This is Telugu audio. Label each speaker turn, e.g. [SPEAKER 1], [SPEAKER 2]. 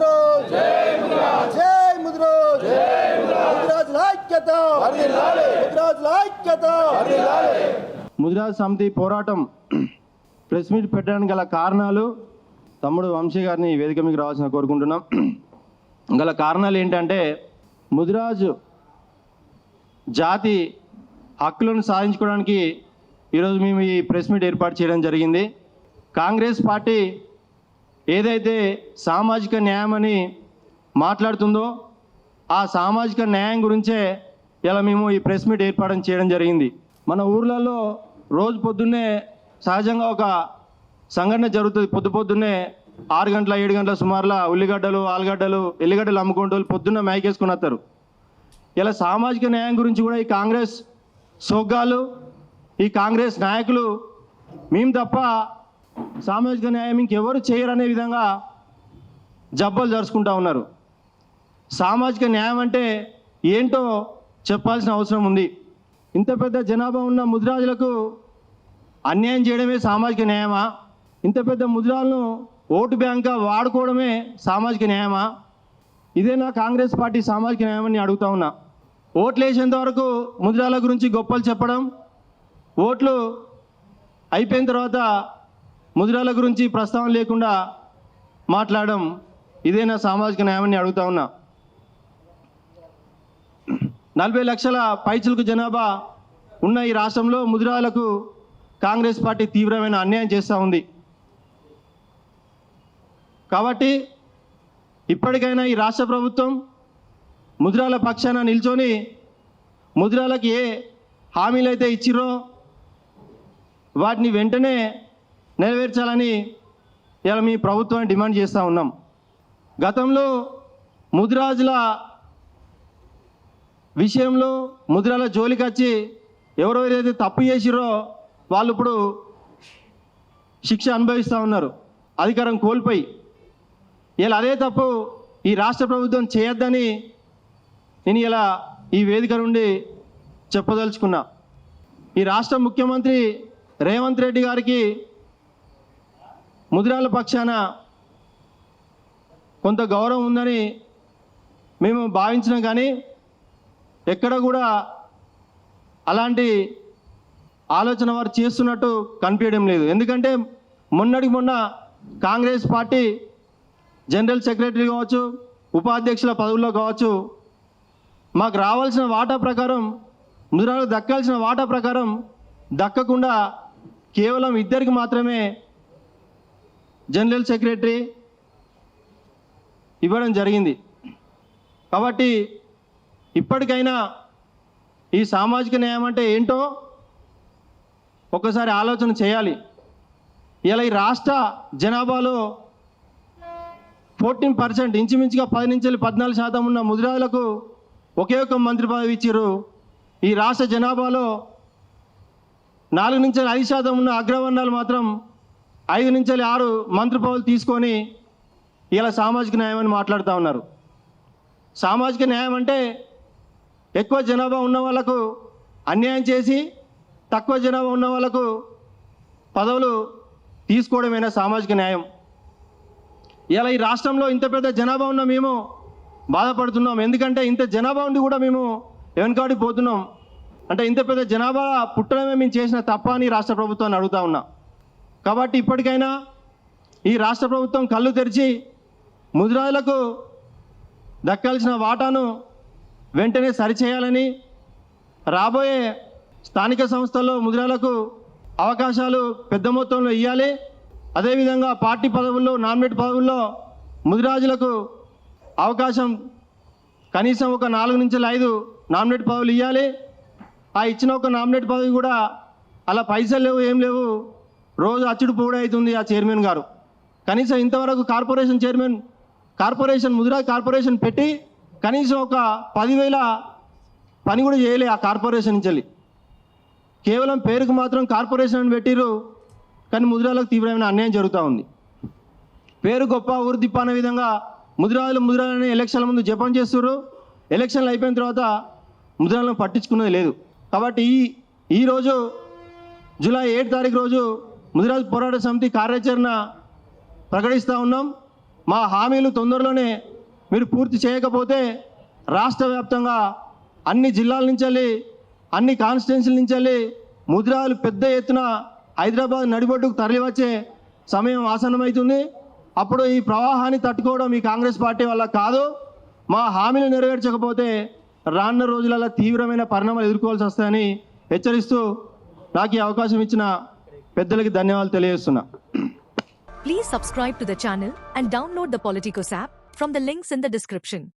[SPEAKER 1] ముద్రాజ్! జై ముద్రాజ్! ముద్రాజ్ ఐక్యత! ముద్రాజ్ ఐక్యత!
[SPEAKER 2] ముదిరాజ్ సమితి పోరాటం ప్రెస్ మీట్ పెట్టడానికి గల కారణాలు తమ్ముడు వంశీ గారిని వేదిక మీకు రావాల్సిన కోరుకుంటున్నాం. గల కారణాలు ఏంటంటే ముదిరాజు జాతి హక్కులను సాధించుకోవడానికి ఈరోజు మేము ఈ ప్రెస్ మీట్ ఏర్పాటు చేయడం జరిగింది. కాంగ్రెస్ పార్టీ ఏదైతే సామాజిక న్యాయం అని మాట్లాడుతుందో ఆ సామాజిక న్యాయం గురించే ఇలా మేము ఈ ప్రెస్ మీట్ ఏర్పాటు చేయడం జరిగింది. మన ఊర్లలో రోజు పొద్దున్నే సహజంగా ఒక సంఘటన జరుగుతుంది. పొద్దు పొద్దున్నే ఆరు గంటల ఏడు గంటల సుమారులా ఉల్లిగడ్డలు ఆలుగడ్డలు ఎల్లిగడ్డలు అమ్ముకుంటూ పొద్దున్న మైకేసుకుని వస్తారు. ఇలా సామాజిక న్యాయం గురించి కూడా ఈ కాంగ్రెస్ సోగ్గాలు ఈ కాంగ్రెస్ నాయకులు మేము తప్ప సామాజిక న్యాయం ఇంకెవరు చేయరనే విధంగా జబ్బలు జరుచుకుంటా ఉన్నారు. సామాజిక న్యాయం అంటే ఏంటో చెప్పాల్సిన అవసరం ఉంది. ఇంత పెద్ద జనాభా ఉన్న ముద్రాజులకు అన్యాయం చేయడమే సామాజిక న్యాయమా? ఇంత పెద్ద ముద్రాలను ఓటు బ్యాంక్గా వాడుకోవడమే సామాజిక న్యాయమా? ఇదే నా కాంగ్రెస్ పార్టీ సామాజిక న్యాయమని అడుగుతా ఉన్నా. ఓట్లు వేసేంత వరకు ముద్రాల గురించి గొప్పలు చెప్పడం ఓట్లు అయిపోయిన తర్వాత ముదిరాల గురించి ప్రస్తావన లేకుండా మాట్లాడడం ఇదే నా సామాజిక న్యాయమని అడుగుతా ఉన్నా? నలభై లక్షల పైచులకు జనాభా ఉన్న ఈ రాష్ట్రంలో ముదిరాలకు కాంగ్రెస్ పార్టీ తీవ్రమైన అన్యాయం చేస్తూ ఉంది. కాబట్టి ఇప్పటికైనా ఈ రాష్ట్ర ప్రభుత్వం ముద్రాల పక్షాన నిల్చొని ముదిరాలకు ఏ హామీలు అయితే ఇచ్చిరో వాటిని వెంటనే నెరవేర్చాలని ఇలా మీ ప్రభుత్వాన్ని డిమాండ్ చేస్తూ ఉన్నాం. గతంలో ముదిరాజుల విషయంలో ముద్రాల జోలికి వచ్చి ఎవరెవరైతే తప్పు చేసిరో వాళ్ళు ఇప్పుడు శిక్ష అనుభవిస్తూ ఉన్నారు. అధికారం కోల్పోయి. ఇలా అదే తప్పు ఈ రాష్ట్ర ప్రభుత్వం చేయొద్దని నేను ఇలా ఈ వేదిక నుండి చెప్పదలుచుకున్నా. ఈ రాష్ట్ర ముఖ్యమంత్రి రేవంత్ రెడ్డి గారికి ముదిరాల పక్షాన కొంత గౌరవం ఉందని మేము భావించినాం కానీ ఎక్కడ కూడా అలాంటి ఆలోచన వారు చేస్తున్నట్టు కనిపించడం లేదు. ఎందుకంటే మొన్నటికి మొన్న కాంగ్రెస్ పార్టీ జనరల్ సెక్రటరీ కావచ్చు ఉపాధ్యక్షుల పదవుల్లో కావచ్చు మాకు రావాల్సిన వాటా ప్రకారం ముదిరాలకు దక్కాల్సిన వాటా ప్రకారం దక్కకుండా కేవలం ఇద్దరికి మాత్రమే జనరల్ సెక్రటరీ ఇవ్వడం జరిగింది. కాబట్టి ఇప్పటికైనా ఈ సామాజిక న్యాయం అంటే ఏంటో ఒకసారి ఆలోచన చేయాలి. ఇలా ఈ రాష్ట్ర జనాభాలో ఫోర్టీన్ పర్సెంట్ ఇంచుమించుగా పది నుంచి పద్నాలుగు శాతం ఉన్న ముదిరాజులకు ఒకే ఒక మంత్రి పదవి ఇచ్చారు ఈ రాష్ట్ర జనాభాలో నాలుగు నుంచి ఐదు శాతం ఉన్న అగ్రవర్ణాలు మాత్రం ఐదు నుంచి ఆరు మంత్రి పదవులు తీసుకొని ఇలా సామాజిక న్యాయం అని మాట్లాడుతూ ఉన్నారు. సామాజిక న్యాయం అంటే ఎక్కువ జనాభా ఉన్న వాళ్ళకు అన్యాయం చేసి తక్కువ జనాభా ఉన్న వాళ్ళకు పదవులు తీసుకోవడమైనా సామాజిక న్యాయం? ఇలా ఈ రాష్ట్రంలో ఇంత పెద్ద జనాభా ఉన్న మేము బాధపడుతున్నాం. ఎందుకంటే ఇంత జనాభా ఉండి కూడా మేము వెనుకాడికి పోతున్నాం. అంటే ఇంత పెద్ద జనాభా పుట్టడమే మేము చేసిన తప్ప అని రాష్ట్ర ప్రభుత్వాన్ని అడుగుతా ఉన్నా. కాబట్టి ఇప్పటికైనా ఈ రాష్ట్ర ప్రభుత్వం కళ్ళు తెరిచి ముదిరాజులకు దక్కాల్సిన వాటాను వెంటనే సరిచేయాలని రాబోయే స్థానిక సంస్థల్లో ముద్రాలకు అవకాశాలు పెద్ద మొత్తంలో ఇవ్వాలి అదేవిధంగా పార్టీ పదవుల్లో నామినేట్ పదవుల్లో ముదిరాజులకు అవకాశం కనీసం ఒక నాలుగు నుంచి ఐదు నామినేట్ పదవులు ఇవ్వాలి ఆ ఇచ్చిన ఒక నామినేట్ పదవి కూడా అలా పైసలు లేవు ఏం లేవు. రోజు అచ్చుడు పోడైతుంది ఆ చైర్మన్ గారు. కనీసం ఇంతవరకు corporation chairman corporation Mudiraj corporation పెట్టి కనీసం ఒక పదివేల పని కూడా చేయలే ఆ కార్పొరేషన్ నుంచి కేవలం పేరుకు మాత్రం కార్పొరేషన్ అని పెట్టిరు కానీ ముదిరాలకు తీవ్రమైన అన్యాయం జరుగుతూ ఉంది. పేరు గొప్ప ఊరు తిప్ప అనే విధంగా ముదిరాజులు ముదిరాలని ఎలక్షన్ల ముందు జపం చేస్తున్నారు ఎలక్షన్లు అయిపోయిన తర్వాత ముదిరాలను పట్టించుకున్నది లేదు. కాబట్టి ఈ ఈరోజు జూలై ఏడు తారీఖు రోజు ముదిరాజ్ పోరాట సమితి కార్యాచరణ ప్రకటిస్తూ ఉన్నాం. మా హామీలు తొందరలోనే మీరు పూర్తి చేయకపోతే రాష్ట్ర వ్యాప్తంగా అన్ని జిల్లాల నుంచి వెళ్ళి అన్ని కాన్స్టిట్యున్సీల నుంచి వెళ్ళి ముద్రాలు పెద్ద ఎత్తున హైదరాబాద్ నడిబొడ్డుకు తరలివచ్చే సమయం ఆసన్నమవుతుంది అప్పుడు ఈ ప్రవాహాన్ని తట్టుకోవడం ఈ కాంగ్రెస్ పార్టీ వల్ల కాదు. మా హామీలు నెరవేర్చకపోతే రానున్న రోజులలో తీవ్రమైన పరిణామాలు ఎదుర్కోవాల్సి వస్తాయని హెచ్చరిస్తూ నాకు ఈ అవకాశం ఇచ్చిన పెద్దలకి ధన్యవాదాలు తెలియజేస్తున్నా
[SPEAKER 3] Please subscribe to the channel and download the Politicos app from the links in the description.